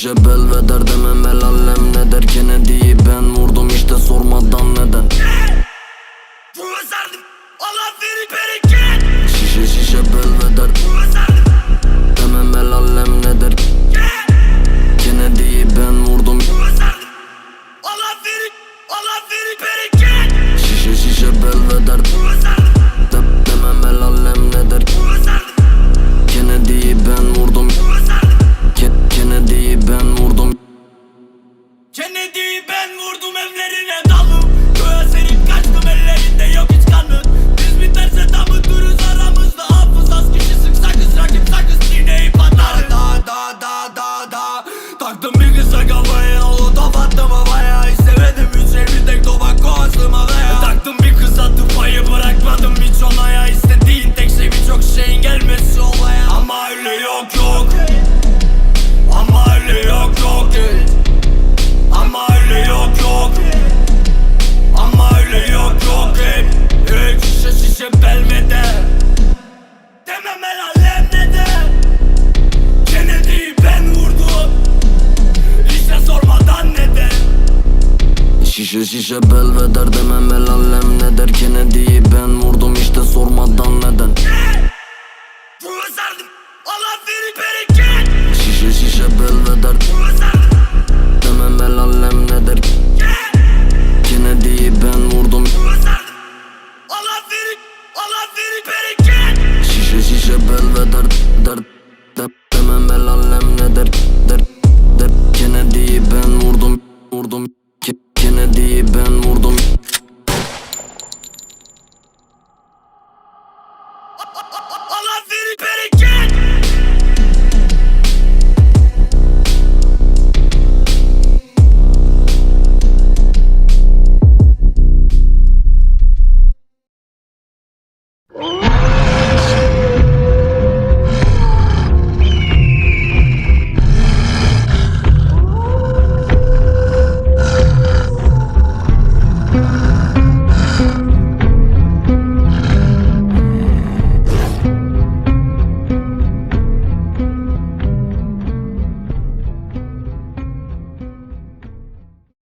şişe belveder demem el alem ne der Kennedy'yi ben vurdum işte sormadan neden? Allah verir bereket. Şişe şişe belveder demem el alem ne der Kennedy'yi ben vurdum. Allah verir Allah verir bereket. Şişe şişe belveder Şişe şişe belveder demem el alem ne der Kennedy'yi ben vurdum işte sormadan neden. Allah verir bereket. Şişe şişe belveder demem el alem ne der Kennedy'yi ben vurdum. Allah verir Allah verir bereket. Şişe şişe belveder der de, Demem el alem ne der